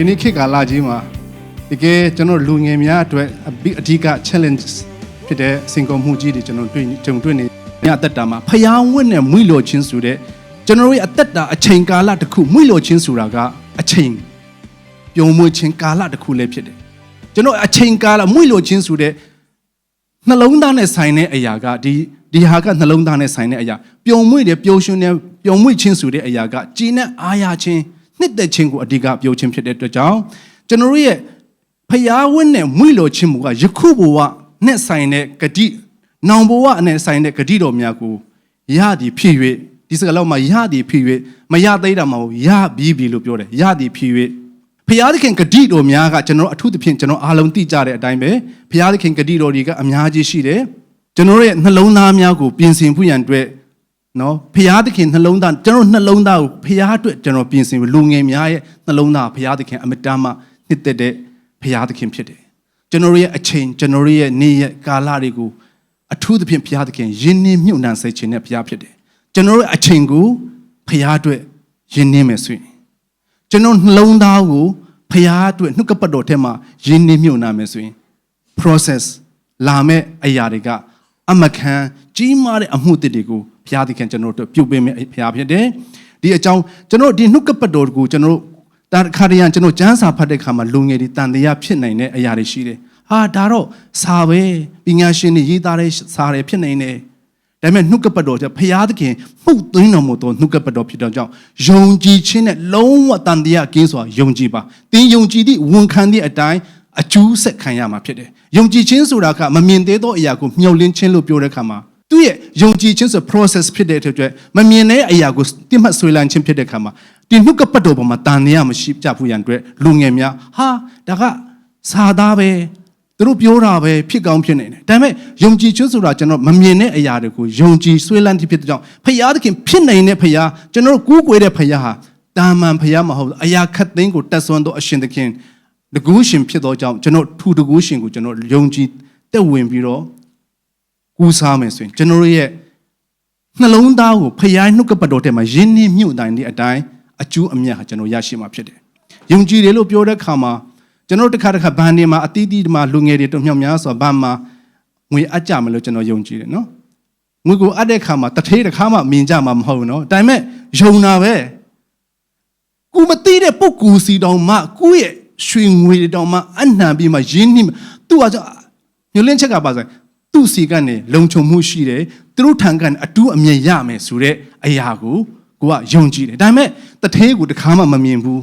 ဒီနေ့ခေတ်ကာလကြီးမှာတကယ်ကျွန်တော်လူငယ်များအတွက်အဘိအဓိက challenge ဖြစ်တဲ့စင်ကုန်မှုကြီးတွေကျွန်တော်တွေ့ကြုံတွေ့နေညအသက်တာမှာဖျားဝင့်နဲ့မွိလိုချင်းဆိုတဲ့ကျွန်တော်ရဲ့အသက်တာအချိန်ကာလတစ်ခုမွိလိုချင်းဆိုတာကအချိန်ပြုံးမွေးခြင်းကာလတစ်ခုလည်းဖြစ်တယ်ကျွန်တော်အချိန်ကာလမွိလိုချင်းဆိုတဲ့နှလုံးသားနဲ့ဆိုင်တဲ့အရာကဒီဒီဟာကနှလုံးသားနဲ့ဆိုင်တဲ့အရာပျော်မွေ့တယ်ပျော်ရွှင်တယ်ပျော်မွေ့ခြင်းဆိုတဲ့အရာကကြည်နဲ့အားရခြင်း နှစ်သက်ခြင်းကိုအဓိကပြောခြင်းဖြစ်တဲ့အတွက်ကြောင့်ကျွန်တော်တို့ရဲ့ဖျားဝင့်နဲ့မွိလိုခြင်းမူကယခုဘဝနဲ့ဆိုင်တဲ့ဂတိနောင်ဘဝနဲ့ဆိုင်တဲ့ဂတိတော်များကိုရသည်ဖြစ်၍ဒီစကားလောက်မှာရသည်ဖြစ်၍မရသေးတာမဟုတ်ရပြီးပြီလို့ပြောတယ်ရသည်ဖြစ်၍ဖျားသခင်ဂတိတော်များကကျွန်တော်အထူးသဖြင့်ကျွန်တော်အားလုံးသိကြတဲ့အတိုင်းပဲဖျားသခင်ဂတိတော်တွေကအများကြီးရှိတယ်ကျွန်တော်ရဲ့နှလုံးသားများကိုပြင်ဆင်ဖို့ရန်အတွက် နော်ဖျားသခင်နှလုံးသားကျွန်တော်နှလုံးသားကိုဖျားအတွက်ကျွန်တော်ပြင်ဆင်လူငယ်များရဲ့နှလုံးသားဖျားသခင်အမတမ်းမှနှစ်သက်တဲ့ဖျားသခင်ဖြစ်တယ်ကျွန်တော်ရဲ့အချိန်ကျွန်တော်ရဲ့နေ့ရက်ကာလတွေကိုအထူးသဖြင့်ဖျားသခင်ယဉ်နှင်းမြုပ်နှံစေခြင်းနဲ့ဖျားဖြစ်တယ်ကျွန်တော်ရဲ့အချိန်ကိုဖျားအတွက်ယဉ်နှင်းမယ်ဆိုရင်ကျွန်တော်နှလုံးသားကိုဖျားအတွက်နှုတ်ကပတ်တော်ထဲမှာရင်းနှီးမြုပ်နှံမယ်ဆိုရင် process လာမဲ့အရာတွေကအမခံကြီးမားတဲ့အမှုတစ်တွေကို ဘုရားသခင်ကျွန်တော်တို့ပြုတ်ပေးမယ်ဘုရားဖြစ်တယ်ဒီအကြောင်းကျွန်တော်ဒီနှုတ်ကပတ်တော်ကိုကျွန်တော်တာခါရရန်ကျွန်တော်ကျမ်းစာဖတ်တဲ့ခါမှာလူငယ်တွေတန်တရားဖြစ်နိုင်တဲ့အရာတွေရှိတယ်ဟာဒါတော့စာပဲပညာရှင်တွေရေးသားတဲ့စာတွေဖြစ်နိုင်တယ်ဒါပေမဲ့နှုတ်ကပတ်တော်ကျဖျားသခင်မှုတ်သွင်းတော်မူသောနှုတ်ကပတ်တော်ဖြစ်တဲ့ကြောင့်ယုံကြည်ခြင်းနဲ့လုံးဝတန်တရားကင်းစွာယုံကြည်ပါ။သင်ယုံကြည်သည့်ဝန်ခံသည့်အတိုင်းအကျူးဆက်ခံရမှာဖြစ်တယ်။ယုံကြည်ခြင်းဆိုတာကမမြင်သေးသောအရာကိုမျှော်လင့်ခြင်းလို့ပြောတဲ့အခါမှာ သူ့ရဲ့ယုံကြည်ခြင်းဆို process ဖြစ်တဲ့အတွက်မမြင်တဲ့အရာကိုတိမှတ်ဆွေးလန်းခြင်းဖြစ်တဲ့အခါမှာဒီနှုတ်ကပတ်တော်ပေါ်မှာတန်တရားမရှိကြဘူးရန်အတွက်လူငယ်များဟာဒါကစာသားပဲသူတို့ပြောတာပဲဖြစ်ကောင်းဖြစ်နေတယ်ဒါပေမဲ့ယုံကြည်ခြင်းဆိုတာကျွန်တော်မမြင်တဲ့အရာတွေကိုယုံကြည်ဆွေးလန်းခြင်းဖြစ်တဲ့ကြောင့်ဖယားသခင်ဖြစ်နိုင်တဲ့ဖယားကျွန်တော်တို့ကူးကွယ်တဲ့ဖယားဟာတာမန်ဖယားမဟုတ်ဘူးအရာခတ်သိမ်းကိုတတ်ဆွမ်းသောအရှင်သခင်တကူးရှင်ဖြစ်သောကြောင့်ကျွန်တော်ထူတကူးရှင်ကိုကျွန်တော်ယုံကြည်တက်ဝင်ပြီးတော့ ကူးစားမယ်ဆိုရင်ကျွန်တော်တို့ရဲ့နှလုံးသားကိုဖယားနှုတ်ကပတ်တော်ထဲမှာယဉ်နှင်းမြုပ်တိုင်းတဲ့အတိုင်းအကျိုးအမြတ်ဟာကျွန်တော်ရရှိမှာဖြစ်တယ်ယုံကြည်တယ်လို့ပြောတဲ့အခါမှာကျွန်တော်တစ်ခါတစ်ခါဘန်ဒီမှာအတီးတီးမှာလူငယ်တွေတို့မြောက်များဆိုဘန်မှာငွေအပ်ကြမလို့ကျွန်တော်ယုံကြည်တယ်နော်ငွေကိုအပ်တဲ့ခါမှာတထေးတစ်ခါမှမြင်ကြမှာမဟုတ်ဘူးနော်ဒါပေမဲ့ယုံတာပဲကိုမသိတဲ့ပုဂ္ဂိုလ်စီတောင်မှကိုယ့်ရဲ့ရွှေငွေတောင်မှအနှံပြီးမှရင်းနှီးသူ့ဟာကြောင့်ညလင်းချက်ကပါဆို သူ့စီကနေလုံခြုံမှုရှိတယ်သူတို့ထံကနေအတူအမြင်ရမယ်ဆိုတဲ့အရာကိုကိုကယုံကြည်တယ်ဒါပေမဲ့တထေးကိုတစ်ခါမှမမြင်ဘူး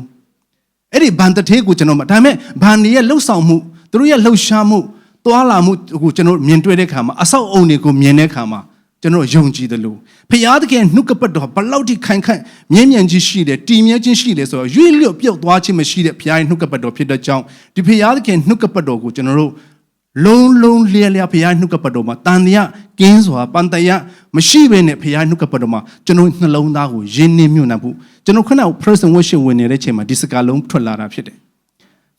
အဲ့ဒီဘန်တထေးကိုကျွန်တော်မဒါပေမဲ့ဘန်တွေရဲ့လှုပ်ဆောင်မှုသူတို့ရဲ့လှုပ်ရှားမှုသွာလာမှုကိုကျွန်တော်မြင်တွေ့တဲ့ခါမှာအဆောက်အုံတွေကိုမြင်တဲ့ခါမှာကျွန်တော်ယုံကြည်တယ်လို့ဖျားတကယ်နှုတ်ကပတ်တော်ဘလောက်ထိခိုင်ခိုင်မြဲမြံကြီးရှိတယ်တည်မြဲခြင်းရှိတယ်ဆိုတော့ရွေ့လျော့ပြုတ်သွားခြင်းမရှိတဲ့ဖျားရဲ့နှုတ်ကပတ်တော်ဖြစ်တဲ့ကြောင့်ဒီဖျားတကယ်နှုတ်ကပတ်တော်ကိုကျွန်တော်တို့ လုံးလုံးလျက်လျက်ဖျားနှုတ်ကပတ်တော်မှာတန်တရားကင်းစွာပန်တရားမရှိဘဲနဲ့ဖျားနှုတ်ကပတ်တော်မှာကျွန်တော်နှလုံးသားကိုယဉ်နှင်းမြုပ်နှံဖို့ကျွန်တော်ခဏ present worship ဝင်နေတဲ့ချိန်မှာဒီစကားလုံးထွက်လာတာဖြစ်တယ်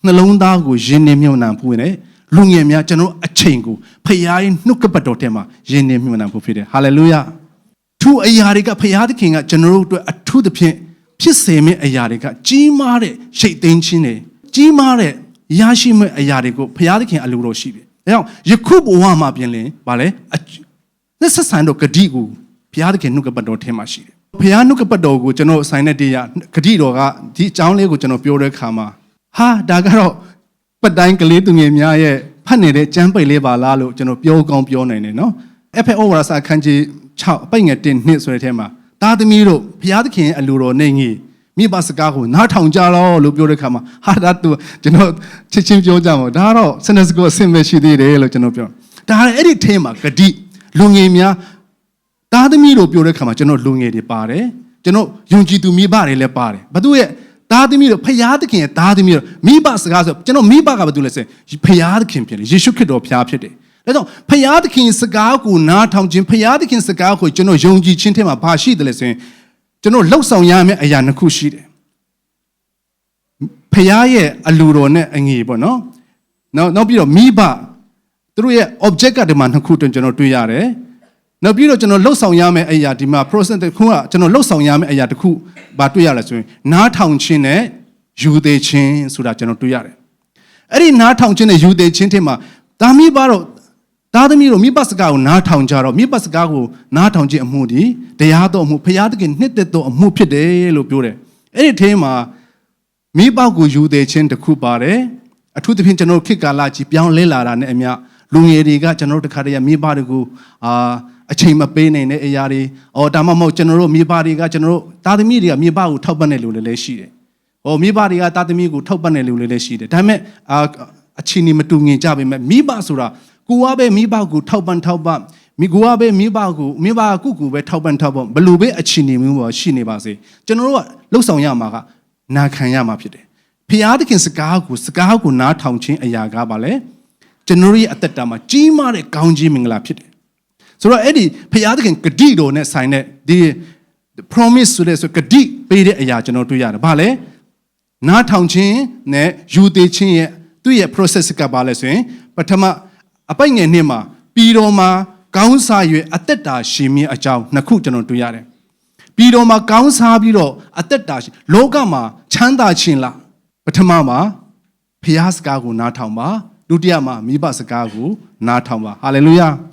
နှလုံးသားကိုယဉ်နှင်းမြုပ်နှံဖို့နဲ့လူငယ်များကျွန်တော်အချိန်ကိုဖခင်ရဲ့နှုတ်ကပတ်တော်ထဲမှာယဉ်နေမြှုပ်နှံဖို့ဖြစ်တယ်ဟာလေလုယာသူအရာတွေကဖခင်သခင်ကကျွန်တော်တို့အတွက်အထူးသဖြင့်ဖြစ်စေမယ့်အရာတွေကကြီးမားတဲ့ရှိတ်သိမ်းခြင်းတွေကြီးမားတဲ့ရရှိမဲ့အရာတွေကိုဖခင်သခင်အလိုတော်ရှိတယ် အဲကြောင့်ယခုဘဝမှာပြင်လင်ဗာလဲလက်ဆက်ဆန်တော့ဂတိကိုဖခင်သခင်နှုတ်ကပတ်တော်ထဲမှာရှိတယ်ဖခင်နှုတ်ကပတ်တော်ကိုကျွန်တော်အဆိုင်တဲ့တရားဂတိတော်ကဒီအကြောင်းလေးကိုကျွန်တော်ပြောတဲ့အခါမှာဟာဒါကတော့ပတ်တိုင်းကလေးသူငယ်များရဲ့ဖတ်နေတဲ့ကျမ်းပိတ်လေးပါလားလို့ကျွန်တော်ပြောကောင်းပြောနိုင်တယ်နော်။ FO ဝါစာခန်းကြီး6အပိတ်ငယ်1နှစ်ဆိုတဲ့ထဲမှာသားသမီးတို့ဘုရားသခင်အလိုတော်နဲ့ငြိမိ ဘစကားကိုနားထောင်ကြတော့လို့ပြောတဲ့ခါမှာဟာဒါသူကျွန်တော်ချစ်ချင်းပြောကြမှာဒါကတော့စနစ်စကောအဆင့်ပဲရှိသေးတယ်လို့ကျွန်တော်ပြောဒါအဲ့ဒီထဲမှာဂတိလူငယ်များသားသမီးတို့ပြောတဲ့ခါမှာကျွန်တော်လူငယ်တွေပါတယ်ကျွန်တော်ယုံကြည်သူမိဘတွေလည်းပါတယ်ဘသူရဲ့သားသမီးတို့ဖယားသခင်ရဲ့သားသမီးတို့မိဘစကားဆိုကျွန်တော်မိဘကဘာတူလဲဆိုဖယားသခင်ဖြစ်တယ်ယေရှုခရစ်တော်ဖယားဖြစ်တယ်ဒါကြောင့်ဖယားသခင်စကားကိုနားထောင်ခြင်းဖယားသခင်စကားကိုကျွန်တော်ယုံကြည်ခြင်းထဲမှာဘာရှိတယ်လဲဆိုရင် ကျွန်တော်လှုပ်ဆောင်ရမယ့်အရာနှစ်ခုရှိတယ်ဖယားရဲ့အလူတော်နဲ့အငေပေါ့နော်နောက်နောက်ပြီးတော့မိဘသူတို့ရဲ့ object ကဒီမှာနှစ်ခုတွင်ကျွန်တော်တွေ့ရတယ်နောက်ပြီးတော့ကျွန်တော်လှုပ်ဆောင်ရမယ့်အရာဒီမှာ process တစ်ခုကကျွန်တော်လှုပ်ဆောင်ရမယ့်အရာတစ်ခုဘာတွေ့ရလဲဆိုရင်နားထောင်ခြင်းနဲ့ယူသေးခြင်းဆိုတာကျွန်တော်တွေ့ရတယ်အဲ့ဒီနားထောင်ခြင်းနဲ့ယူသေးခြင်းထဲမှာဒါမိပါတော့ သားသမီးတို့မိဘစကားကိုနားထောင်ကြတော့မိဘစကားကိုနားထောင်ခြင်းအမှုဒီတရားတော်အမှုဖရာသခင်နှစ်သက်တော်အမှုဖြစ်တယ်လို့ပြောတယ်အဲ့ဒီထဲမှာမိဘကိုယူသေးခြင်းတစ်ခုပါတယ်အထူးသဖြင့်ကျွန်တော်တို့ခေတ်ကာလကြီးပြောင်းလဲလာတာနဲ့အမျှလူငယ်တွေကကျွန်တော်တို့တခါတည်းမိဘတွေကိုအာအချိန်မပေးနိုင်တဲ့အရာတွေအော်ဒါမှမဟုတ်ကျွန်တော်တို့မိဘတွေကကျွန်တော်တို့သားသမီးတွေကမိဘကိုထောက်ပံ့တဲ့လူတွေလည်းရှိတယ်ဟောမိဘတွေကသားသမီးကိုထောက်ပံ့တဲ့လူတွေလည်းရှိတယ်ဒါပေမဲ့အာအချင်းနေမတူငင်ကြပေမဲ့မိဘဆိုတာ ကိုကပဲမိဘကိုထောက်ပံ့ထောက်ပံ့မိကိုကပဲမိဘကိုမိဘကကုကူပဲထောက်ပံ့ထောက်ပံ့ဘယ်လိုပဲအချင်းနေမျိုးပါရှိနေပါစေကျွန်တော်တို့ကလှုပ်ဆောင်ရမှာကနာခံရမှာဖြစ်တယ်ဖျားသခင်စကားကိုစကားကိုနားထောင်ခြင်းအရာကပါလေကျွန်တော်ရဲ့အသက်တာမှာကြီးမားတဲ့ကောင်းကြီးမင်္ဂလာဖြစ်တယ်ဆိုတော့အဲ့ဒီဖျားသခင်ဂတိတော်နဲ့ဆိုင်တဲ့ဒီ promise ဆိုတဲ့ဆိုဂတိပေးတဲ့အရာကျွန်တော်တွေ့ရတယ်။ဘာလဲ။နားထောင်ခြင်းနဲ့ယူသေးခြင်းရဲ့သူ့ရဲ့ process ကပါလဲဆိုရင်ပထမ အပိုက်ငယ်နှစ်မှာပြီးတော့မှာကောင်းစား၍အသက်တာရှင်မြင့်အကြောင်းနှစ်ခုကျွန်တော်တွေ့ရတယ်။ပြီးတော့မှာကောင်းစားပြီးတော့အသက်တာရှင်လောကမှာချမ်းသာခြင်းလားပထမမှာဖျားစကားကိုနားထောင်ပါဒုတိယမှာမိဘစကားကိုနားထောင်ပါဟာလေလုယာ။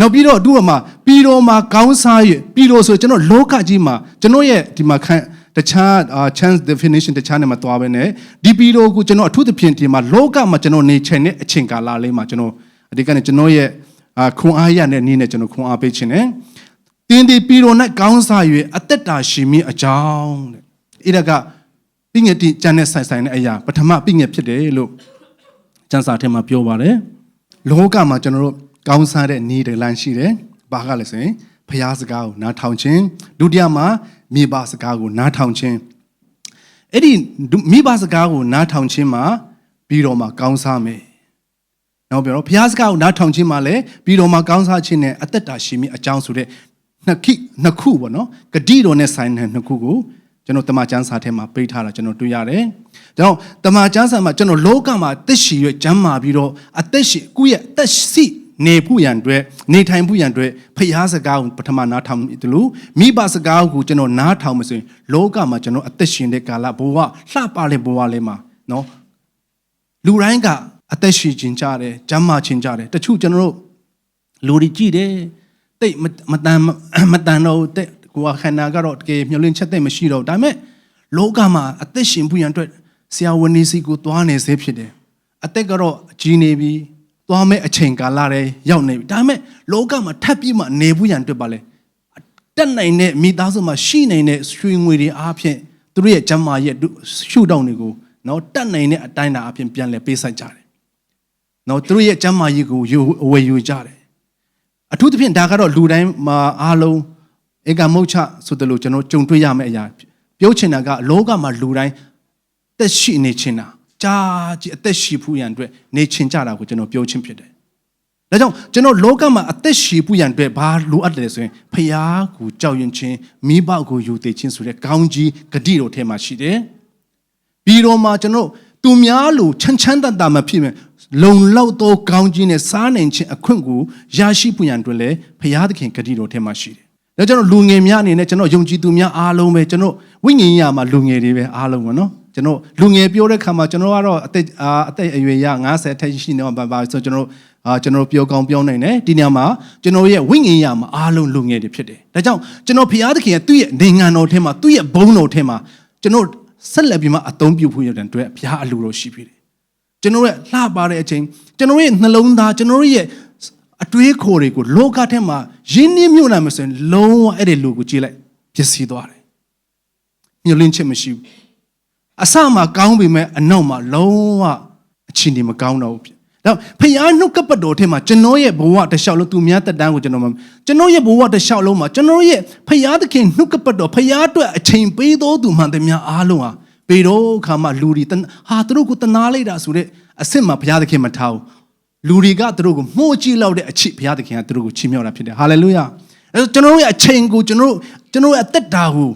နောက်ပြီးတော့သူ့မှာပြီးတော့မှာကောင်းစား၍ပြီးတော့ဆိုကျွန်တော်လောကကြီးမှာကျွန်တော်ရဲ့ဒီမှာခန့်တခြား chance definition တခြားနဲ့မသွားဘဲနဲ့ဒီပြီးတော့ကိုကျွန်တော်အထူးသဖြင့်ဒီမှာလောကမှာကျွန်တော်နေချင်တဲ့အချိန်ကာလလေးမှာကျွန်တော် အဒီကနေကျွန်တော်ရဲ့ခွန်အားရတဲ့နည်းနဲ့ကျွန်တော်ခွန်အားပေးခြင်းနဲ့တင်းဒီပြီးတော့နဲ့ကောင်းစား၍အသက်တာရှင်မင်းအကြောင်းတဲ့အဲ့ဒါကပြည့်ငယ်တိကျန်တဲ့ဆိုင်ဆိုင်တဲ့အရာပထမပြည့်ငယ်ဖြစ်တယ်လို့ကျမ်းစာထဲမှာပြောပါတယ်လောကမှာကျွန်တော်တို့ကောင်းစားတဲ့နေ့တလန်းရှိတယ်။ဘာကလဲဆိုရင်ဖျားစကားကိုနားထောင်ခြင်းဒုတိယမှာမိဘစကားကိုနားထောင်ခြင်းအဲ့ဒီမိဘစကားကိုနားထောင်ခြင်းမှာပြီးတော့မှကောင်းစားမယ်။ နောက်ပြောတော့ဖျားစကားကိုနားထောင်ခြင်းမှာလည်းပြီးတော့မှကောင်းစားခြင်းနဲ့အသက်တာရှင်မိအကြောင်းဆိုတဲ့နှစ်ခိနှစ်ခုပေါ့နော်။ဂတိတော်နဲ့ဆိုင်တဲ့နှစ်ခုကိုကျွန်တော်တမန်ကျမ်းစာထဲမှာပေးထားတာကျွန်တော်တွေ့ရတယ်။ဒါကြောင့်တမန်ကျမ်းစာမှာကျွန်တော်လောကမှာတက်ရှိရကျမ်းမာပြီးတော့အသက်ရှိကိုယ့်ရဲ့အသက်ရှိနေဖို့ရန်အတွက်နေထိုင်ဖို့ရန်အတွက်ဖျားစကားကိုပထမနားထောင်တယ်လို့မိဘစကားကိုကျွန်တော်နားထောင်မဆိုရင်လောကမှာကျွန်တော်အသက်ရှင်တဲ့ကာလဘဝလှပတဲ့ဘဝလေးမှာနော်လူတိုင်းက အသက်ရှင်ခြင်းကြတယ်ကျမ်းမာခြင်းကြတယ်တချို့ကျွန်တော်တို့လူတွေကြည့်တယ်တိတ်မတန်မတန်တော့တဲ့ကိုယ်ခန္ဓာကတော့တကယ်မျောလင့်ချက်တဲ့မရှိတော့ဒါပေမဲ့လောကမှာအသက်ရှင်ဖို့ရန်အတွက်ဆရာဝန်ကြီးစီကိုသွားနေစေဖြစ်တယ်အသက်ကတော့ကြီးနေပြီသွားမဲ့အချိန်ကာလတွေရောက်နေပြီဒါပေမဲ့လောကမှာထပ်ပြီးမှနေဖို့ရန်အတွက်ပါလဲတက်နိုင်တဲ့မိသားစုမှာရှိနိုင်တဲ့ရွှေငွေတွေအားဖြင့်သူတို့ရဲ့ကျမ်းမာရဲ့ရှုထောင့်တွေကိုနော်တက်နိုင်တဲ့အတိုင်းတာအဖြစ်ပြန်လဲပေးဆိုင်ကြတယ် နော်သူတို့ရဲ့ကျမ်းမာရေးကိုယူအဝယ်ယူကြတယ်အထူးသဖြင့်ဒါကတော့လူတိုင်းမှာအားလုံးဧကမုတ်ချဆိုတယ်လို့ကျွန်တော်ကြုံတွေ့ရမယ့်အရာပြောချင်တာကလောကမှာလူတိုင်းတက်ရှိနေချင်တာကြာကြည်အသက်ရှိဖို့ရန်အတွက်နေချင်ကြတာကိုကျွန်တော်ပြောချင်းဖြစ်တယ်။ဒါကြောင့်ကျွန်တော်လောကမှာအသက်ရှိဖို့ရန်အတွက်ဘာလိုအပ်တယ်ဆိုရင်ဖျားကိုကြောက်ရွံ့ခြင်းမိဘကိုယူသေးခြင်းဆိုတဲ့ကောင်းကြီးဂတိတော်ထဲမှာရှိတယ်။ပြီးတော့မှကျွန်တော်သူများလိုချမ်းချမ်းသာသာမဖြစ်မဲ့ လုံလောက်သောကောင်းကြီးနဲ့စားနိုင်ခြင်းအခွင့်ကိုရရှိဖို့ရန်အတွက်လည်းဖျားသခင်ဂတိတော်ထဲမှာရှိတယ်။ဒါကြောင့်လူငယ်များအနေနဲ့ကျွန်တော်ယုံကြည်သူများအားလုံးပဲကျွန်တော်ဝိညာဉ်ရေးမှာလူငယ်တွေပဲအားလုံးပါနော်။ကျွန်တော်လူငယ်ပြောတဲ့ခါမှာကျွန်တော်ကတော့အသက်အသက်အရွယ်ရ50အထက်ရှိနေမှာပါဆိုကျွန်တော်အာကျွန်တော်ပြောကောင်းပြောနိုင်တယ်ဒီနေရာမှာကျွန်တော်ရဲ့ဝိညာဉ်ရမှာအားလုံးလူငယ်တွေဖြစ်တယ်ဒါကြောင့်ကျွန်တော်ဖျားသခင်ရဲ့သူ့ရဲ့နိုင်ငံတော်ထဲမှာသူ့ရဲ့ဘုန်းတော်ထဲမှာကျွန်တော်ဆက်လက်ပြီးမှအသုံးပြုဖို့ရတဲ့အတွက်ဘုရားအလိုတော်ရှိပြီတယ် ကျွန်တော်ရဲ့လှပါတဲ့အချိန်ကျွန်တော်ရဲ့နှလုံးသားကျွန်တော်ရဲ့အတွေးခေါ်တွေကိုလောကထဲမှာရင်းနှီးမြုပ်နှံမစင်လုံးဝအဲ့ဒီလူကိုကြည့်လိုက်ပျက်စီးသွားတယ်မျောလင့်ချက်မရှိဘူးအစမှာကောင်းပေမဲ့အနောက်မှာလုံးဝအချင်းဒီမကောင်းတော့ဘူး။ဒါဖျားနှုတ်ကပတ်တော်ထဲမှာကျွန်တော်ရဲ့ဘဝတစ်လျှောက်လုံးသူများတက်တန်းကိုကျွန်တော်မှာကျွန်တော်ရဲ့ဘဝတစ်လျှောက်လုံးမှာကျွန်တော်ရဲ့ဖျားသခင်နှုတ်ကပတ်တော်ဖျားအတွက်အချိန်ပေးတော်သူမှန်တယ်များအားလုံးဟာ ပေတော့ခါမှလူတွေဟာသူတို့ကိုတနာလိုက်တာဆိုတဲ့အစ်စ်မှာဘုရားသခင်မထားဘူးလူတွေကသူတို့ကိုမှုကြည့်လောက်တဲ့အချစ်ဘုရားသခင်ကသူတို့ကိုချီးမြှောက်တာဖြစ်တယ်ဟာလေလုယာအဲကျွန်တော်တို့ရဲ့အချိန်ကိုကျွန်တော်တို့ကျွန်တော်ရဲ့အသက်တာကို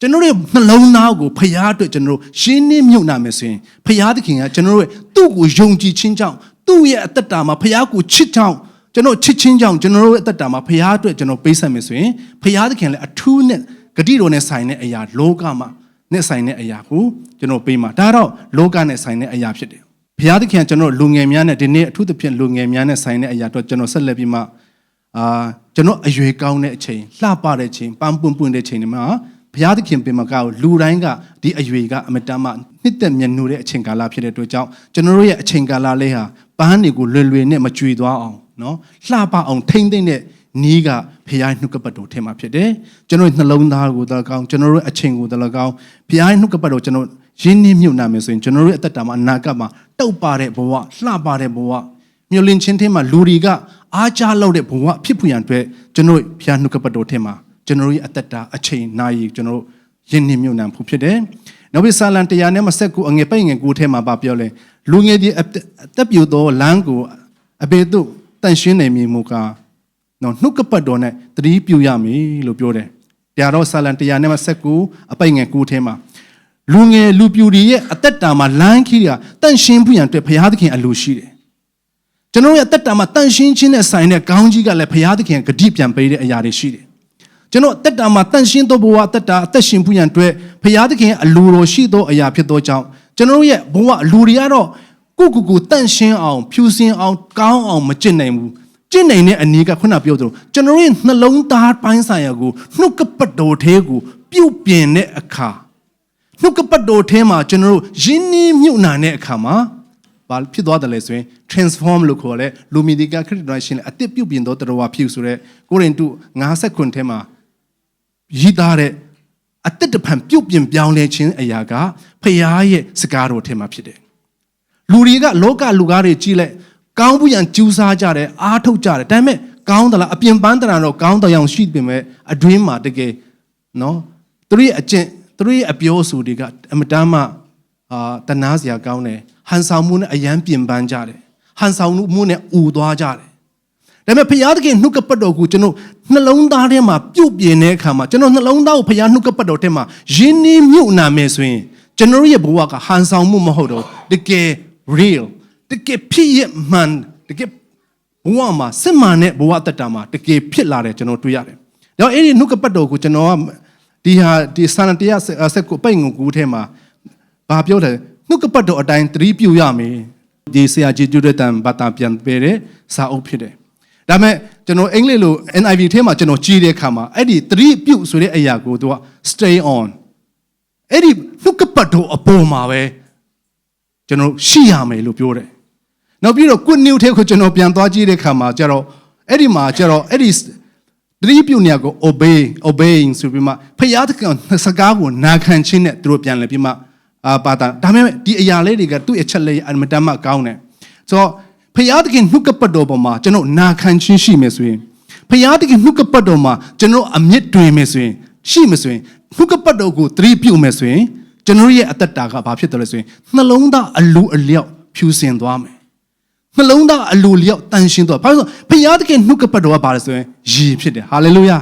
ကျွန်တော်တို့နှလုံးသားကိုဖရားအတွက်ကျွန်တော်တို့ရှင်းနှင်းမြုပ်နာမယ်ဆိုရင်ဖရားသခင်ကကျွန်တော်တို့သူ့ကိုယုံကြည်ခြင်းကြောင့်သူ့ရဲ့အသက်တာမှာဖရားကိုချစ်ကြောင်းကျွန်တော်ချစ်ချင်းကြောင့်ကျွန်တော်တို့ရဲ့အသက်တာမှာဖရားအတွက်ကျွန်တော်ပေးဆက်မယ်ဆိုရင်ဖရားသခင်လည်းအထူးနဲ့ဂတိတော်နဲ့ဆိုင်တဲ့အရာလောကမှာ နဲ့ဆိုင်တဲ့အရာကိုကျွန်တော်ပေးမှာဒါတော့လောကနဲ့ဆိုင်တဲ့အရာဖြစ်တယ်ဘုရားသခင်ကကျွန်တော်လူငယ်များနဲ့ဒီနေ့အထူးသဖြင့်လူငယ်များနဲ့ဆိုင်တဲ့အရာတော့ကျွန်တော်ဆက်လက်ပြီးမှအာကျွန်တော်အရွယ်ကောင်းတဲ့အချိန်လှပတဲ့အချိန်ပန်းပွန့်ပွန့်တဲ့အချိန်တွေမှာဘုရားသခင်ပြင်မကောက်လူတိုင်းကဒီအရွယ်ကအမတန်မှနှစ်သက်မြတ်နိုးတဲ့အချိန်ကာလဖြစ်တဲ့အတွက်ကြောင့်ကျွန်တော်တို့ရဲ့အချိန်ကာလလေးဟာပန်းတွေကိုလွယ်လွယ်နဲ့မကြွေသွားအောင်နော်လှပအောင်ထိမ့်သိမ့်တဲ့ နီးကဖရားနှုတ်ကပတ်တော်ထဲမှာဖြစ်တယ်ကျွန်တော်နှလုံးသားကိုတလကောင်းကျွန်တော်တို့အချိန်ကိုတလကောင်းဖရားနှုတ်ကပတ်တော်ကျွန်တော်ရင်းနှီးမြုပ်နှံမယ်ဆိုရင်ကျွန်တော်တို့ရဲ့အသက်တာမှာအနာဂတ်မှာတောက်ပါတဲ့ဘဝလှပတဲ့ဘဝမြို့လင်းချင်းထဲမှာလူတွေကအားကြားလောက်တဲ့ဘဝဖြစ်ဖွယ်ရန်အတွက်ကျွန်တော်ဖရားနှုတ်ကပတ်တော်ထဲမှာကျွန်တော်တို့ရဲ့အသက်တာအချိန်နာရီကျွန်တော်တို့ရင်းနှီးမြုပ်နှံဖို့ဖြစ်တယ်နောက်ပြီးဆာလံတရားနဲ့မဆက်ကူအငယ်ပိုက်ငယ်ကိုထဲမှာပါပြောလဲလူငယ်ဒီအသက်ပြူသောလမ်းကိုအဘေတို့တန်ရှင်းနေမိမူကား နော်နှုတ်ကပတ်တော်နဲ့တတိပြုရမည်လို့ပြောတယ်တရားတော်ဆာလံတရားနဲ့မဆက်ကူအပိုက်ငယ်ကိုထဲမှာလူငယ်လူပြူတွေရဲ့အသက်တာမှာလမ်းခီးတာတန်ရှင်းဖို့ရန်အတွက်ဘုရားသခင်အလိုရှိတယ်ကျွန်တော်ရဲ့အသက်တာမှာတန်ရှင်းခြင်းနဲ့ဆိုင်တဲ့ကောင်းကြီးကလည်းဘုရားသခင်ဂတိပြန်ပေးတဲ့အရာတွေရှိတယ်ကျွန်တော်အသက်တာမှာတန်ရှင်းသောဘဝအသက်တာအသက်ရှင်ဖို့ရန်အတွက်ဘုရားသခင်အလိုတော်ရှိသောအရာဖြစ်သောကြောင့်ကျွန်တော်ရဲ့ဘဝလူတွေကတော့ကိုကိုကိုတန့်ရှင်းအောင်ဖြူစင်အောင်ကောင်းအောင်မကျင့်နိုင်ဘူး ကျင့်နိုင်တဲ့အနည်းကခုနပြောသလိုကျွန်တော်ရဲ့နှလုံးသားပိုင်းဆိုင်ရာကိုနှုတ်ကပတ်တော်သေးကိုပြုတ်ပြင်တဲ့အခါနှုတ်ကပတ်တော်သေးမှာကျွန်တော်တို့ယင်းနှီးမြုပ်နှံတဲ့အခါမှာဘာဖြစ်သွားတယ်လဲဆိုရင် transform လို့ခေါ်လဲလူမီဒီကာခရစ်တော်ရှင်အတစ်ပြုတ်ပြင်သောတော်ဝါဖြစ်ဆိုတဲ့ကိုရိန္တု50ခွန်ထဲမှာရည်သားတဲ့အတစ်တဖန်ပြုတ်ပြင်ပြောင်းလဲခြင်းအရာကဖခင်ရဲ့စကားတော်ထဲမှာဖြစ်တယ်လူတွေကလောကလူကားတွေကြည့်လိုက် ကောင်းဘူးရန်ကြူးစားကြတယ်အားထုတ်ကြတယ်ဒါပေမဲ့ကောင်းသလားအပြင်ပန်းတရာတော့ကောင်းတောင်ရှိပေမဲ့အတွင်းမှာတကယ်နော်သူတို့ရဲ့အကျင့်သူတို့ရဲ့အပြောအဆိုတွေကအမတမ်းမှအာတနာစရာကောင်းတယ်ဟန်ဆောင်မှုနဲ့အယမ်းပြင်ပန်းကြတယ်ဟန်ဆောင်မှုနဲ့우သွားကြတယ်ဒါပေမဲ့ဘုရားသခင်နှုတ်ကပတ်တော်ကိုကျွန်တော်နှလုံးသားထဲမှာပြုတ်ပြင်းတဲ့အခါမှာကျွန်တော်နှလုံးသားကိုဘုရားနှုတ်ကပတ်တော်ထဲမှာယင်းနှီးမြုပ်နာမယ်ဆိုရင်ကျွန်တော်ရဲ့ဘဝကဟန်ဆောင်မှုမဟုတ်တော့တကယ် real တကယ်ဖြစ်ရမှန်တကယ်ဘဝမှာစစ်မှန်တဲ့ဘဝတက်တာမှာတကယ်ဖြစ်လာတယ်ကျွန်တော်တွေ့ရတယ်။ဒါအဲ့ဒီနှုတ်ကပတ်တော်ကိုကျွန်တော်ကဒီဟာဒီစာလံတရားဆက်ကိုပိတ်ငုံကူထဲမှာဘာပြောတယ်နှုတ်ကပတ်တော်အတိုင်းသတိပြုရမယ်။ဒီဆရာကြီးကျွတ်တဲ့တန်ဘာတာပြန်ပေးတဲ့စာအုပ်ဖြစ်တယ်။ဒါပေမဲ့ကျွန်တော်အင်္ဂလိပ်လို NIV ထဲမှာကျွန်တော်ကြည့်တဲ့အခါမှာအဲ့ဒီသတိပြုဆိုတဲ့အရာကိုသူက stay on အဲ့ဒီနှုတ်ကပတ်တော်အပေါ်မှာပဲကျွန်တော်ရှိရမယ်လို့ပြောတယ်။ နောက်ပြီးတော့ good news ထဲကိုကျွန်တော်ပြန်သွားကြည့်တဲ့အခါမှာကျတော့အဲ့ဒီမှာကျတော့အဲ့ဒီတတိပြုနေကို obey obeying ဆိုပြီးမှဖျားတကန်စကားကိုနာခံခြင်းနဲ့သူတို့ပြန်လဲပြီးမှအာပါတာဒါပေမဲ့ဒီအရာလေးတွေကသူ့အချက်လေးအမတမ်းမှကောင်းတယ်။ဆိုတော့ဖျားတခင်နှုတ်ကပတ်တော်ပေါ်မှာကျွန်တော်နာခံခြင်းရှိမယ်ဆိုရင်ဖျားတခင်နှုတ်ကပတ်တော်မှာကျွန်တော်အမြင့်တွင်မယ်ဆိုရင်ရှိမယ်ဆိုရင်နှုတ်ကပတ်တော်ကိုတတိပြုမယ်ဆိုရင်ကျွန်တော်ရဲ့အသက်တာကဘာဖြစ်တယ်လဲဆိုရင်နှလုံးသားအလူအလျောက်ဖြူစင်သွားမယ် နှလုံးသားအလူလျောက်တန်ရှင်းသွားဘာလို့ဆိုဘုရားသခင်နှုတ်ကပတ်တော်ကဘာလဲဆိုရင်ရည်ဖြစ်တယ်ဟာလေလုယာ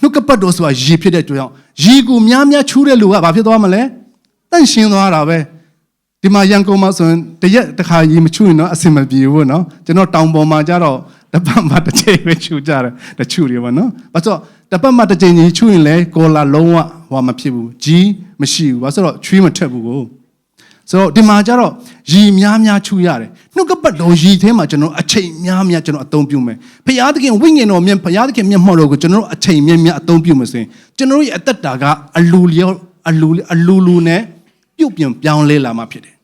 နှုတ်ကပတ်တော်ဆိုတာရည်ဖြစ်တဲ့ကြောင့်ရည်ကိုများများချူးတဲ့လူကဘာဖြစ်သွားမလဲတန်ရှင်းသွားတာပဲဒီမှာရန်ကုန်မှာဆိုရင်တရက်တစ်ခါရည်မချူးရင်တော့အဆင်မပြေဘူးเนาะကျွန်တော်တောင်ပေါ်မှာကြတော့တပတ်မှတစ်ချိန်ပဲချူကြတယ်တချူတွေပေါ့နော်။ဘာလို့တပတ်မှတစ်ချိန်ကြီးချူရင်လဲကောလာလုံးဝဟောမဖြစ်ဘူး။ကြီးမရှိဘူး။ဘာလို့တော့ချွေးမထက်ဘူးကို။ ဆိုတော့ဒီမှာကျတော့ရီများများချူရတယ်။နှုတ်ကပတ်တော်ရီထဲမှာကျွန်တော်အချိန်များများကျွန်တော်အသုံးပြုမယ်။ဖရာသခင်ဝိညာဉ်တော်မြတ်ဖရာသခင်မျက်မှောက်တော်ကိုကျွန်တော်အချိန်များများအသုံးပြုမယ်ဆိုရင်ကျွန်တော်ရဲ့အသက်တာကအလူလျောအလူအလူလူနဲ့ပြုတ်ပြင်ပြောင်းလဲလာမှာဖြစ်တယ်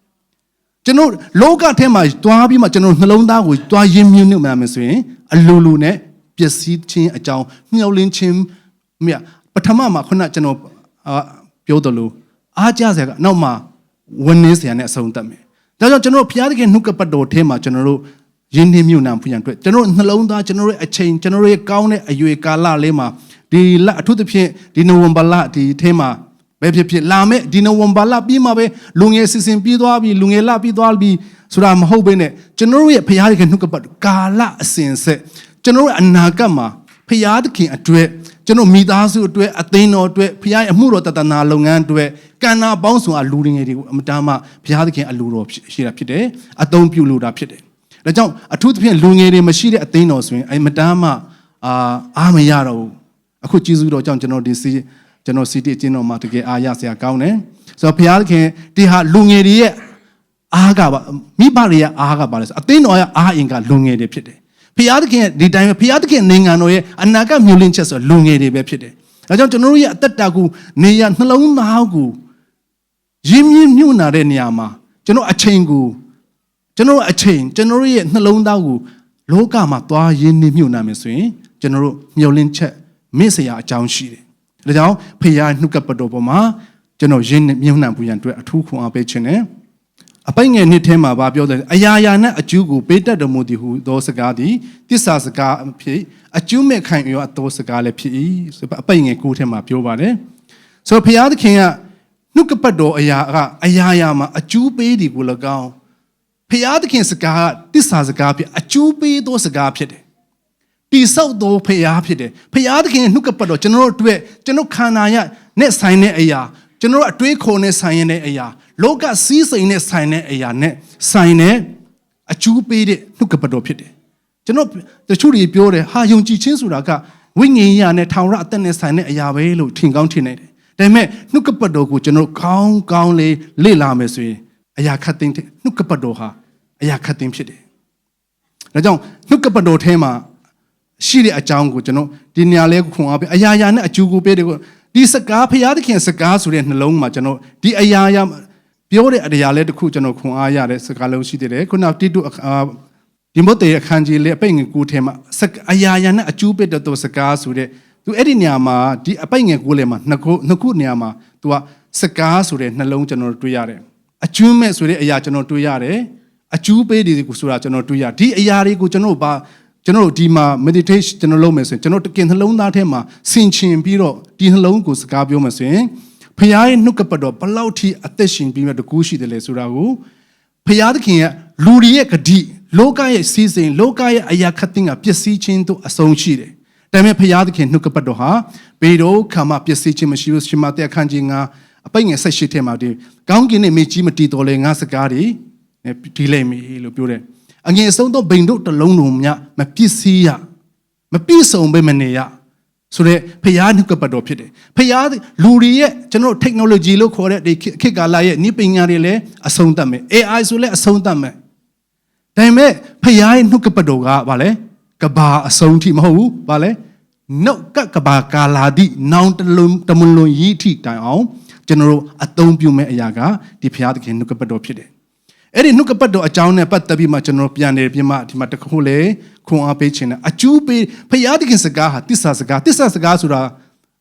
ကျွန်တော်လောကထဲမှာတွားပြီးမှကျွန်တော်နှလုံးသားကိုတွားရင်းမြှုပ်နေမှမယ်ဆိုရင်အလိုလိုနဲ့ပျက်စီးခြင်းအကြောင်းမျှော်လင့်ခြင်းမြတ်ပထမမှာခုနကျွန်တော်အာပြောသလိုအားကြစရာကနောက်မှ ဝန်နေစရာနဲ့အဆုံးသတ်မယ်ဒါကြောင့်ကျွန်တော်ဘုရားသခင်နှုတ်ကပတ်တော်ထဲမှာကျွန်တော်တို့ရင်းနှီးမြှုပ်နှံဖို့ရန်အတွက်ကျွန်တော်နှလုံးသားကျွန်တော်ရဲ့အချိန်ကျွန်တော်ရဲ့ကောင်းတဲ့အရွယ်ကာလလေးမှာဒီလအထူးသဖြင့်ဒီနိုဝင်ဘာလဒီထဲမှာဘယ်ဖြစ်ဖြစ်လာမဲ့ဒီနိုဝင်ဘာလပြီးမှပဲလူငယ်စီစဉ်ပြီးသွားပြီလူငယ်လပြီးသွားပြီဆိုတာမဟုတ်ဘဲနဲ့ကျွန်တော်တို့ရဲ့ဖခင်ရဲ့နှုတ်ကပတ်ကာလအစဉ်ဆက်ကျွန်တော်တို့အနာဂတ်မှာဖခင်သခင်အတွက် ကျွန်တော်မိသားစုအတွက်အသင်းတော်အတွက်ဖခင်ရဲ့အမှုတော်တသနာလုပ်ငန်းအတွက်ကန္နာပေါင်းစုံအလူငယ်တွေကိုအမတမ်းမှဖခင်သခင်အလူတော်ရှိတာဖြစ်တယ်အသုံးပြုလို့တာဖြစ်တယ်ဒါကြောင့်အထူးသဖြင့်လူငယ်တွေမရှိတဲ့အသင်းတော်ဆိုရင်အမတမ်းမှအာအားမရတော့ဘူးအခုကျေးဇူးတော်ကြောင့်ကျွန်တော်ဒီစီကျွန်တော်စီတီအကျဉ်းတော်မှာတကယ်အားရစရာကောင်းတယ်ဆိုတော့ဘုရားသခင်ဒီဟာလူငယ်တွေရဲ့အားကပါမိဘတွေရဲ့အားကပါလဲဆိုအသင်းတော်ရဲ့အားအင်ကလူငယ်တွေဖြစ်တယ် ဘုရားသခင်ဒီတိုင်းပဲဘုရားသခင်နိုင်ငံတော်ရဲ့အနာဂတ်မျိုးလင့်ချက်ဆိုလူငယ်တွေပဲဖြစ်တယ်ဒါကြောင့်ကျွန်တော်တို့ရဲ့အသက်တာကိုနေရနှလုံးသားကိုရင်းမြစ်မြုပ်နာတဲ့နေရာမှာကျွန်တော်အချိန်ကိုကျွန်တော်အချိန်ကျွန်တော်ရဲ့နှလုံးသားကိုလောကမှာသွားရင်းနှီးမြုပ်နာမယ်ဆိုရင်ကျွန်တော်တို့မျောလင့်ချက်မေ့စရာအကြောင်းရှိတယ်။ဒါကြောင့်ဖခင်နှုတ်ကပတ်တော်ပေါ်မှာကျွန်တော်ရင်းမြုပ်နှံပူရန်အတွက်အထူးခွန်အားပေးခြင်းနဲ့ အပိုင်ငယ်နှစ်ထဲမှာဗာပြောတယ်အရာရာနဲ့အကျူးကိုပေးတတ်တော်မူသည်ဟုသောစကားသည်တစ္ဆာစကားဖြစ်အကျူးမဲ့ခံရောအသောစကားလည်းဖြစ်၏ဆိုအပိုင်ငယ်ကိုထဲမှာပြောပါတယ်ဆိုတော့ဖခင်သခင်ကနှုတ်ကပတ်တော်အရာကအရာရာမှာအကျူးပေးသည်ကို၎င်းဖခင်သခင်စကားကတစ္ဆာစကားဖြစ်အကျူးပေးသောစကားဖြစ်တယ်တိဆောက်သောဖခင်ဖြစ်တယ်ဖခင်သခင်နှုတ်ကပတ်တော်ကျွန်တော်တို့အတွက်ကျွန်တော်ခန္ဓာရနဲ့ဆိုင်တဲ့အရာကျွန်တော်တို့အတွေးခေါ်နဲ့ဆိုင်ရတဲ့အရာ လောကစည်းစိမ်နဲ့ဆိုင်တဲ့အရာနဲ့ဆိုင်တဲ့အကျူးပေးတဲ့နှုတ်ကပတ်တော်ဖြစ်တယ်ကျွန်တော်တချို့တွေပြောတယ်ဟာယုံကြည်ခြင်းဆိုတာကဝိညာဉ်ရနဲ့ထောင်ရအသက်နဲ့ဆိုင်တဲ့အရာပဲလို့ထင်ကောင်းထင်နေတယ်ဒါပေမဲ့နှုတ်ကပတ်တော်ကိုကျွန်တော်ကောင်းကောင်းလေးလေ့လာမယ်ဆိုရင်အရာခတ်သိမ်းတဲ့နှုတ်ကပတ်တော်ဟာအရာခတ်သိမ်းဖြစ်တယ်ဒါကြောင့်နှုတ်ကပတ်တော်ထဲမှာရှိတဲ့အကြောင်းကိုကျွန်တော်ဒီနေရာလေးကိုခွန်အားပေးအရာရာနဲ့အကျူကိုပေးတယ်ကိုဒီစကားဖျားသခင်စကားဆိုတဲ့နှလုံးမှာကျွန်တော်ဒီအရာရာ ပြောတဲ့အရာလေးတစ်ခုကျွန်တော်ခွန်အားရတဲ့စကားလုံးရှိသေးတယ်ခုနတိတုဒီမတ်တဲ့အခန်းကြီးလေးအပိတ်ငယ်ကိုထဲမှာအရာရာနဲ့အကျူပေးတဲ့စကားဆိုတဲ့သူအဲ့ဒီနေရာမှာဒီအပိတ်ငယ်ကိုလေးမှာနှစ်ခုနှစ်ခုနေရာမှာသူကစကားဆိုတဲ့နှလုံးကျွန်တော်တွေ့ရတယ်အကျူးမဲ့ဆိုတဲ့အရာကျွန်တော်တွေ့ရတယ်အကျူးပေးတယ်ကိုဆိုတာကျွန်တော်တွေ့ရဒီအရာတွေကိုကျွန်တော်ဘာကျွန်တော်တို့ဒီမှာ meditation ကျွန်တော်လုပ်မယ်ဆိုရင်ကျွန်တော်တကင်နှလုံးသားထဲမှာဆင်ခြင်ပြီးတော့ဒီနှလုံးကိုစကားပြောမယ်ဆိုရင် ဖခင်ရဲ့နှုတ်ကပတ်တော်ဘလောက်ထိအသက်ရှင်ပြီးမှတကူးရှိတယ်လေဆိုတာကိုဖခင်သခင်ရဲ့လူတွေရဲ့ဂတိလောကရဲ့စီစဉ်လောကရဲ့အရာခတ်သိမ်းကပျက်စီးခြင်းတို့အဆုံးရှိတယ်။ဒါပေမဲ့ဖခင်သခင်နှုတ်ကပတ်တော်ဟာဘေတော့ခါမှပျက်စီးခြင်းမရှိဘူးရှင်မတဲ့အခန်းကြီးငါအပိတ်ငယ်ဆက်ရှိထဲမှာဒီကောင်းကင်နဲ့မြေကြီးမတည်တော်လဲငါစကားတွေဒီလိုက်မီလို့ပြောတယ်။အငယ်ဆုံးသောဘိန်တို့တစ်လုံးလုံးမြမပစ္စည်းရမပြည့်စုံပဲမနေရ ဆိုတော့ဖျားနှုတ်ကပတ်တော်ဖြစ်တယ်ဖျားလူတွေရဲ့ကျွန်တော် technology လို့ခေါ်တဲ့ဒီခေတ်ကာလရဲ့နိပညာတွေလည်းအဆုံးသတ်မယ် AI ဆိုလည်းအဆုံးသတ်မယ်ဒါပေမဲ့ဖျားရဲ့နှုတ်ကပတ်တော်ကဗာလဲကဘာအဆုံးထိမဟုတ်ဘူးဗာလဲနှုတ်ကကဘာကာလာတိနောင်တလုံးတမလွန်ရီထိတိုင်အောင်ကျွန်တော်တို့အသုံးပြုမဲ့အရာကဒီဖျားသခင်နှုတ်ကပတ်တော်ဖြစ်တယ်အဲ့ဒီနှုတ်ကပတ်တော်အကြောင်းနဲ့ပတ်သက်ပြီးမှကျွန်တော်ပြန်နေပြမှဒီမှာတခုလေခွန်အားပေးခြင်းနဲ့အကျူးပေးဖယားတခင်စကားဟာတစ္ဆာစကားတစ္ဆာစကားဆိုတာ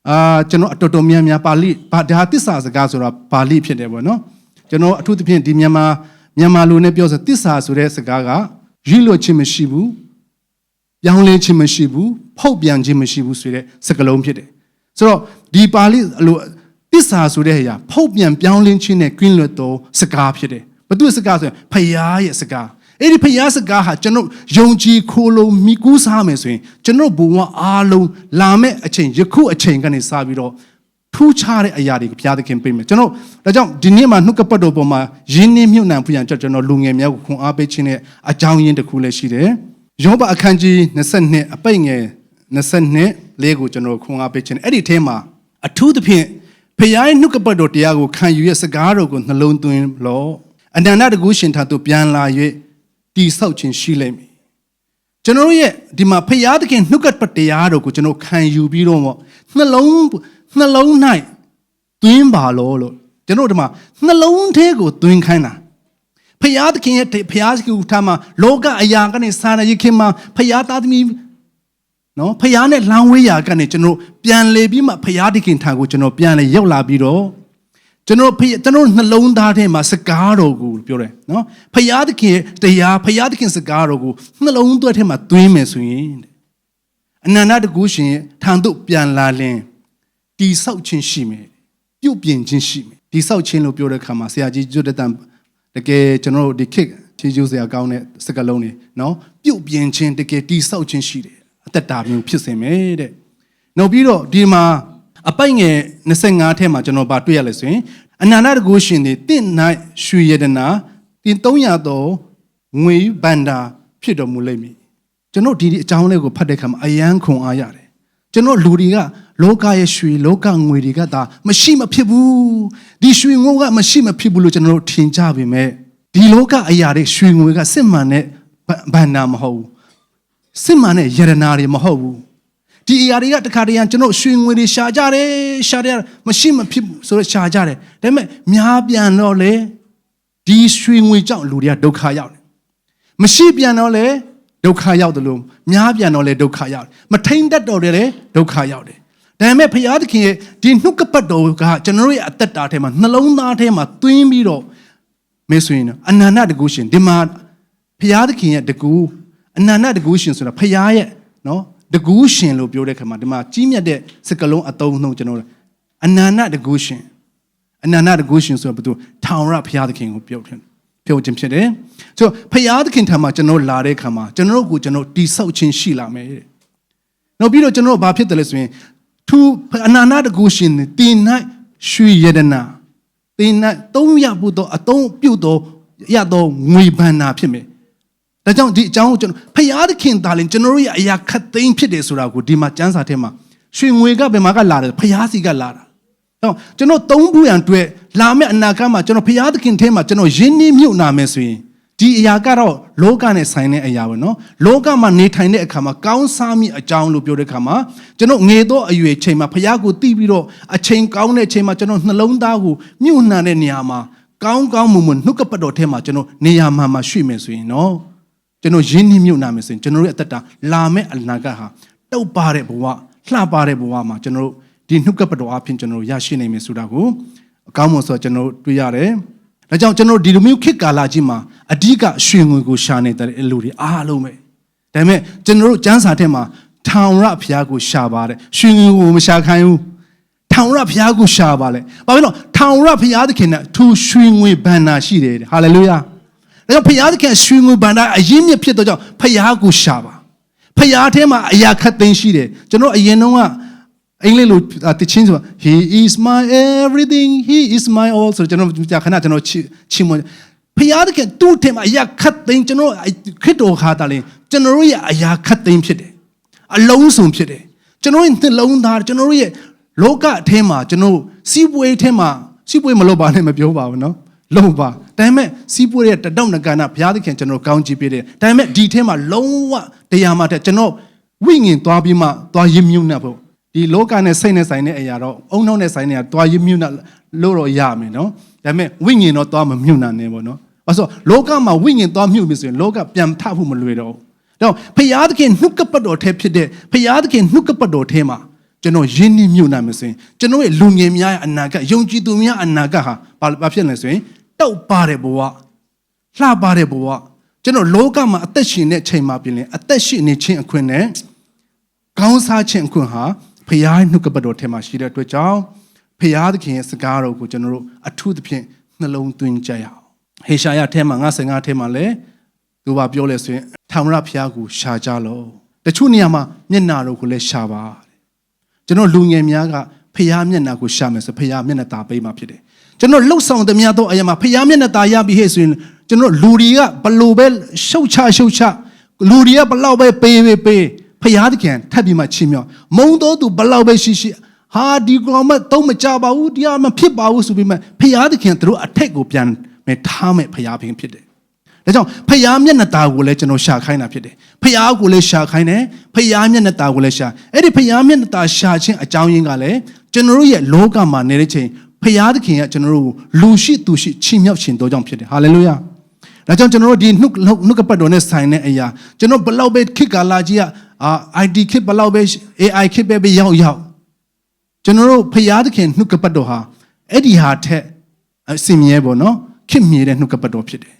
အာကျွန်တော်အတော်တော်များများပါဠိဘာဒါတစ္ဆာစကားဆိုတာပါဠိဖြစ်တယ်ပေါ့နော်ကျွန်တော်အထူးသဖြင့်ဒီမြန်မာမြန်မာလူနဲ့ပြောဆိုတစ္ဆာဆိုတဲ့စကားကရည်လွတ်ခြင်းမရှိဘူးပြောင်းလဲခြင်းမရှိဘူးဖောက်ပြန်ခြင်းမရှိဘူးဆိုတဲ့စကားလုံးဖြစ်တယ်ဆိုတော့ဒီပါဠိလိုတစ္ဆာဆိုတဲ့အရာဖောက်ပြန်ပြောင်းလဲခြင်းနဲ့ကွင်းလွတ်သောစကားဖြစ်တယ်ဘသူစကားဆိုရင်ဖယားရဲ့စကား အဲ့ဒီဖယားစကားဟာကျွန်တော်ယုံကြည်ခိုးလို့မိကူးစားမယ်ဆိုရင်ကျွန်တော်ဘုံကအားလုံးလာမဲ့အချိန်ယခုအချိန်ကနေစပြီးတော့ထူးခြားတဲ့အရာတွေဘုရားသခင်ပေးမယ်ကျွန်တော်ဒါကြောင့်ဒီနေ့မှာနှုတ်ကပတ်တော်ပေါ်မှာယင်းနှင်းမြုပ်နှံဖူးရန်ကျွန်တော်လူငယ်များကိုခွန်အားပေးခြင်းနဲ့အကြောင်းရင်းတစ်ခုလည်းရှိတယ်ယောဘအခန်းကြီး22အပိတ်ငယ်22လေးကိုကျွန်တော်ခွန်အားပေးခြင်းအဲ့ဒီထဲမှာအထူးသဖြင့်ဖခင်ရဲ့နှုတ်ကပတ်တော်တရားကိုခံယူရဲ့စကားတော်ကိုနှလုံးသွင်းလို့အနန္တတကုရှင်ထာသို့ပြန်လာ၍ တိဆောက်ခြင်းရှိလိမ့်မည်ကျွန်တော်ရဲ့ဒီမှာဖရာသခင်နှုတ်ကပတ်တရားတော်ကိုကျွန်တော်ခံယူပြီးတော့နှလုံးနှလုံး၌သွင်းပါလို့လို့ကျွန်တော်ဒီမှာနှလုံးထဲကိုသွင်းခိုင်းတာဖရာသခင်ရဲ့ဖရာသခင်ကထားမှာလောကအရာကနေစာရရခင်မှာဖရာသားသမီးနော်ဖရာနဲ့လမ်းဝေးရာကနေကျွန်တော်ပြန်လေပြီးမှဖရာသခင်ထံကိုကျွန်တော်ပြန်လေရောက်လာပြီးတော့ ကျွန်တော်ဖကျွန်တော်နှလုံးသားထဲမှာစကားတော်ကိုပြောတယ်နော်ဖယားသခင်တရားဖယားသခင်စကားတော်ကိုနှလုံးသွက်ထဲမှာသွင်းမယ်ဆိုရင်အနန္တတကူရှင်ထံသို့ပြန်လာလင်တိဆောက်ခြင်းရှိမယ်ပြုတ်ပြင်ခြင်းရှိမယ်တိဆောက်ခြင်းလို့ပြောတဲ့အခါမှာဆရာကြီးကျွတ်တဲ့တန်တကယ်ကျွန်တော်တို့ဒီခေတ်ဖြည့်ကျူးစရာကောင်းတဲ့စကားလုံးတွေနော်ပြုတ်ပြင်ခြင်းတကယ်တိဆောက်ခြင်းရှိတယ်အသက်တာမျိုးဖြစ်စေမယ်တဲ့နောက်ပြီးတော့ဒီမှာ အပိုက်ငယ်25ထဲမှာကျွန်တော်ဗာတွေ့ရလဲဆိုရင်အနန္တတကုရှင်သည်တင့်၌ရွှေရတနာတင်300သောငွေဘန္တာဖြစ်တော်မူလိမ့်မည်ကျွန်တော်ဒီဒီအကြောင်းလေးကိုဖတ်တဲ့အခါမှာအယံခွန်အားရတယ်ကျွန်တော်လူတွေကလောကရဲ့ရွှေလောကငွေတွေကသာမရှိမဖြစ်ဘူးဒီရွှေငွေကမရှိမဖြစ်ဘူးလို့ကျွန်တော်တို့ထင်ကြပါမယ်ဒီလောကအရာတွေရွှေငွေကစစ်မှန်တဲ့ဘန္နာမဟုတ်ဘူးစစ်မှန်တဲ့ယရနာတွေမဟုတ်ဘူး ဒီအရာတွေကတခါတရံကျွန်တော်ရွှေငွေတွေရှာကြတယ်ရှာတယ်မရှိမဖြစ်ဘူးဆိုတော့ရှာကြတယ်ဒါပေမဲ့များပြန်တော့လေဒီရွှေငွေကြောင့်လူတွေကဒုက္ခရောက်တယ်မရှိပြန်တော့လေဒုက္ခရောက်တယ်လို့များပြန်တော့လေဒုက္ခရောက်တယ်မထိန်တတ်တော့တယ်လေဒုက္ခရောက်တယ်ဒါပေမဲ့ဘုရားသခင်ရဲ့ဒီနှုတ်ကပတ်တော်ကကျွန်တော်တို့ရဲ့အသက်တာထဲမှာနှလုံးသားထဲမှာသွင်းပြီးတော့မေးဆိုရင်အနန္တတကုရှင်ဒီမှာဘုရားသခင်ရဲ့တကူအနန္တတကုရှင်ဆိုတာဘုရားရဲ့နော် တကူရှင်လို့ပြောတဲ့ခါမှာဒီမှာကြီးမြတ်တဲ့စကလုံးအသုံးအနှုန်းကျွန်တော်တို့အနန္တတကုရှင်အနန္တတကုရှင်ဆိုတာဘာလို့ထောင်ရဘုရားသခင်ကိုပြောတယ်ပြောခြင်းဖြစ်တယ်ဆိုတော့ဘုရားသခင်ထံမှာကျွန်တော်လာတဲ့ခါမှာကျွန်တော်တို့ကိုကျွန်တော်တိဆောက်ခြင်းရှိလာမယ်တဲ့နောက်ပြီးတော့ကျွန်တော်တို့ဘာဖြစ်တယ်လဲဆိုရင်သူအနာနာတကူရှင်တင်၌ရွှေရတနာတင်၌သုံးရဖို့တော့အသုံးပြုတ်တော့ရတော့ငွေဘန္နာဖြစ်မယ် ဒါကြောင့်ဒီအကြောင်းကိုကျွန်တော်ဖျားသခင်သားလင်ကျွန်တော်တို့ရဲ့အရာခတ်သိမ်းဖြစ်တယ်ဆိုတာကိုဒီမှာစံစာထဲမှာရွှေငွေကဘယ်မှာကလာတယ်ဖျားစီကလာတာတော့ကျွန်တော်သုံးခုရန်အတွက်လာမယ့်အနာဂတ်မှာကျွန်တော်ဖျားသခင်ထဲမှာကျွန်တော်ယဉ်နှီးမြုပ်နာမယ်ဆိုရင်ဒီအရာကတော့လောကနဲ့ဆိုင်တဲ့အရာပဲနော်လောကမှာနေထိုင်တဲ့အခါမှာကောင်းစားမိအကြောင်းလို့ပြောတဲ့အခါမှာကျွန်တော်ငေတော့အရွယ်ချိန်မှာဖခင်ကိုတီးပြီးတော့အချိန်ကောင်းတဲ့အချိန်မှာကျွန်တော်နှလုံးသားကိုမြုပ်နှံတဲ့နေရာမှာကောင်းကောင်းမွန်မွန်နှုတ်ကပတ်တော်ထဲမှာကျွန်တော်နေရာမှမှာရှိမယ်ဆိုရင်နော် ကျွန်တော်ယဉ်နှမြုပ်နာမယ်ဆိုရင်ကျွန်တော်ရဲ့အသက်တာလာမယ့်အနာဂတ်ဟာတုတ်ပါတဲ့ဘဝလှပတဲ့ဘဝမှာကျွန်တော်ဒီနှုတ်ကပတ်တော်အဖြစ်ကျွန်တော်ရရှိနိုင်မယ်ဆိုတာကိုအကောင်းမွန်ဆိုကျွန်တော်တွေ့ရတယ်။ဒါကြောင့်ကျွန်တော်ဒီလိုမျိုးခေတ်ကာလကြီးမှာအဓိကရွှေငွေကိုရှာနေတဲ့လူတွေအားလုံးပဲ။ဒါပေမဲ့ကျွန်တော်တို့ကျမ်းစာထဲမှာထောင်ရဖျားကိုရှာပါတယ်။ရွှေငွေကိုမရှာခိုင်းဘူး။ထောင်ရဖျားကိုရှာပါလေ။ဘာဖြစ်လို့ထောင်ရဖျားသခင်ကသူရွှေငွေဘန္နာရှိတယ်။ဟာလေလုယာ။ ဒါကြောင့်ဖျားသခင်ရွှေငွေဘန္နာအရင်မြစ်ဖြစ်တော့ကြောင့်ဖျားကိုရှာပါ။ဖျားထဲမှာအရာခတ်သိမ်းရှိတယ်။ကျွန်တော်အရင်တုန်းကအင်္ဂလိပ်လိုတချင်းဆို he is my everything he is my all ဆိုကျွန်တော်ကြာခဏကျွန်တော်ချီးမွမ်းဖခင်တကသူ့ထဲမှာအရာခတ်သိမ်းကျွန်တော်ခရစ်တော်ခါတာလေကျွန်တော်ရဲ့အရာခတ်သိမ်းဖြစ်တယ်အလုံးစုံဖြစ်တယ်ကျွန်တော်ရဲ့နှလုံးသားကျွန်တော်ရဲ့လောကအထဲမှာကျွန်တော်စီးပွေးထဲမှာစီးပွေးမလုပ်ပါနဲ့မပြောပါဘူးနော်လုံးပါ ဒါပေမဲ့စီးပွေးရဲ့တတောက်နကနာဘုရားသခင်ကျွန်တော်ကောင်းချီးပေးတယ်ဒါပေမဲ့ဒီထဲမှာလုံးဝတရားမှတဲ့ကျွန်တော်ဝိညာဉ်သွားပြီးမှသွားရင်းမြုပ်နေဖို့ဒီလောကနဲ့စိတ်နဲ့ဆိုင်တဲ့အရာတော့အုံနှောင်းနဲ့ဆိုင်တဲ့အရာတွားရမြုပ်နှံလို့တော့ရမယ်နော်ဒါပေမဲ့ဝိညာဉ်တော့တွားမမြုပ်နှံနဲ့ပေါ့နော်ဘာလို့လောကမှာဝိညာဉ်တွားမြုပ်ပြီဆိုရင်လောကပြန်ထဖို့မလွယ်တော့ဘူးတော့ဖယားသခင်နှုတ်ကပတ်တော်ထဲဖြစ်တဲ့ဖယားသခင်နှုတ်ကပတ်တော်ထဲမှာကျွန်တော်ယဉ်နှမြုပ်နှံမယ်ဆိုရင်ကျွန်တော်ရဲ့လူငယ်များရဲ့အနာဂတ်ယုံကြည်သူများအနာဂတ်ဟာဘာဖြစ်လဲဆိုရင် တောက်ပါတဲ့ဘဝလှပါတဲ့ဘဝကျွန်တော်လောကမှာအသက်ရှင်တဲ့ချိန်မှာပြင်ရင်အသက်ရှင်နေခြင်းအခွင့်နဲ့ကောင်းစားခြင်းအခွင့်ဟာဖခင်နှုတ်ကပတ်တော်ထဲမှာရှိတဲ့အတွက်ကြောင့်ဖခင်သခင်ရဲ့စကားတော်ကိုကျွန်တော်တို့အထူးသဖြင့်နှလုံးသွင်းကြရအောင်ဟေရှာယထဲမှာ55ထဲမှာလည်းသူဘာပြောလဲဆိုရင်ထာဝရဘုရားကိုရှာကြလို့တချို့နေရာမှာမျက်နာတော်ကိုလည်းရှာပါကျွန်တော်လူငယ်များကဖခင်မျက်နာကိုရှာမယ်ဆိုဖခင်မျက်နှာตาပေးမှဖြစ်တယ် ကျွန်တော်လှုပ်ဆောင်သမျှသောအရာမှာဖခင်မျက်နှာตาရပြီးဟဲ့ဆိုရင်ကျွန်တော်လူတွေကဘလို့ပဲရှုတ်ချရှုတ်ချလူတွေကဘလောက်ပဲပေးပေးပေးဖျားသခင်ထပ်ပြီးမှချီးမြှောက်မုံတော့သူဘလောက်ပဲရှိရှိဟာဒီကောင်မတော့မကြပါဘူးတရားမဖြစ်ပါဘူးဆိုပြီးမှဖျားသခင်တို့အထက်ကိုပြန်မယ်ထားမယ်ဖျားဖခင်ဖြစ်တယ်ဒါကြောင့်ဖျားမျက်နှာตาကိုလည်းကျွန်တော်ရှာခိုင်းတာဖြစ်တယ်ဖျားကိုလည်းရှာခိုင်းတယ်ဖျားမျက်နှာตาကိုလည်းရှာအဲ့ဒီဖျားမျက်နှာตาရှာခြင်းအကြောင်းရင်းကလည်းကျွန်တော်တို့ရဲ့လောကမှာနေတဲ့ချိန် ဖျားသခင်ကကျွန်တော်တို့လူရှိသူရှိချီးမြှောက်ခြင်းတို့ကြောင့်ဖြစ်တယ်ဟာလေလုယာဒါကြောင့်ကျွန်တော်တို့ဒီနှုတ်နှုတ်ကပတ်တော်နဲ့ဆိုင်တဲ့အရာကျွန်တော်ဘလောက်ပဲခေတ်ကာလကြီးကအာ IT ခေတ်ဘလောက်ပဲ AI ခေတ်ပဲပဲရောက်ရောက်ကျွန်တော်တို့ဖျားသခင်နှုတ်ကပတ်တော်ဟာအဲ့ဒီဟာထက်အစင်မြဲပေါ့နော်ခေတ်မြဲတဲ့နှုတ်ကပတ်တော်ဖြစ်တယ်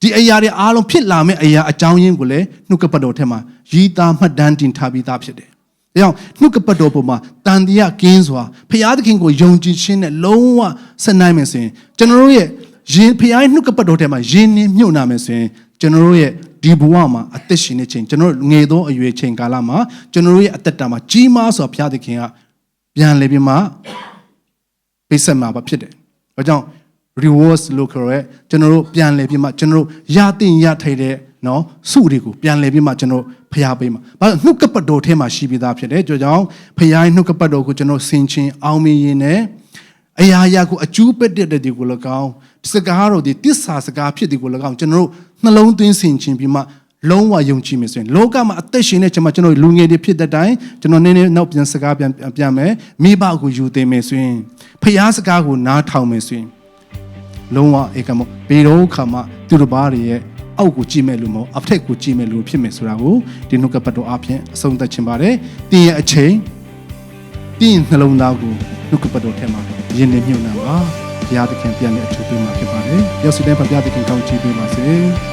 ဒီအရာတွေအားလုံးဖြစ်လာမယ့်အရာအကြောင်းရင်းကိုလည်းနှုတ်ကပတ်တော်ထဲမှာရည်သားမှတ်တမ်းတင်ထားပြီးသားဖြစ်တယ်။ ဒါကြောင့်နှုတ်ကပတ်တော်ပေါ်မှာတန်တရားကင်းစွာဖျားသခင်ကိုယုံကြည်ခြင်းနဲ့လုံးဝဆက်နိုင်မယ်ဆိုရင်ကျွန်တော်တို့ရဲ့ရင်ဖျားနှုတ်ကပတ်တော်ထဲမှာယဉ်နေမြုပ်နာမယ်ဆိုရင်ကျွန်တော်တို့ရဲ့ဒီဘဝမှာအသက်ရှင်နေချိန်ကျွန်တော်ငယ်သောအရွယ်ချိန်ကာလမှာကျွန်တော်တို့ရဲ့အသက်တာမှာကြီးမားစွာဘုရားသခင်ကပြန်လေပြီးမှပိတ်ဆက်မှာဖြစ်တယ်။ဒါကြောင့် rewards လို့ခေါ်ရဲကျွန်တော်တို့ပြန်လေပြီးမှကျွန်တော်တို့ရတင်ရထိုက်တဲ့ နော်စုတွေကိုပြန်လည်ပြီးမှကျွန်တော်ဖျားပေးမှာဘာလို့နှုတ်ကပတ်တော်ထဲမှာရှိပြီးသားဖြစ်တယ်ကြောကြောင့်ဖျားရဲ့နှုတ်ကပတ်တော်ကိုကျွန်တော်ဆင်ခြင်အောင်မြင်ရင်လည်းအရာရာကိုအကျူးပက်တဲ့တဲ့ဒီကို၎င်းစကားတော်ဒီတစ္ဆာစကားဖြစ်ဒီကို၎င်းကျွန်တော်တို့နှလုံးသွင်းဆင်ခြင်ပြီးမှလုံးဝယုံကြည်မယ်ဆိုရင်လောကမှာအသက်ရှင်နေကျွန်မကျွန်တော်လူငယ်တွေဖြစ်တဲ့တိုင်ကျွန်တော်နည်းနည်းနောက်ပြန်စကားပြန်ပြန်မယ်မိဘကိုယူသိမယ်ဆိုရင်ဖျားစကားကိုနားထောင်မယ်ဆိုရင်လုံးဝဧကမောဘေတော့ခါမှသူတို့ဘာတွေရဲ့ အောက်ကိုကြည့်မဲ့လူမဟုတ်အထက်ကိုကြည့်မဲ့လူဖြစ်မယ်ဆိုတာကိုဒီနှုတ်ကပတ်တော်အပြင်အဆုံးသတ်ခြင်းပါတယ်တင်းရဲ့အချိန်တင်းရဲ့နှလုံးသားကိုနှုတ်ကပတ်တော်ထဲမှာယဉ်နေမြုပ်နှံပါဘုရားသခင်ပြန်လဲအထူးပေးမှာဖြစ်ပါတယ်ရောက်စီတဲ့ဘုရားသခင်ကောင်းချီးပေးပါစေ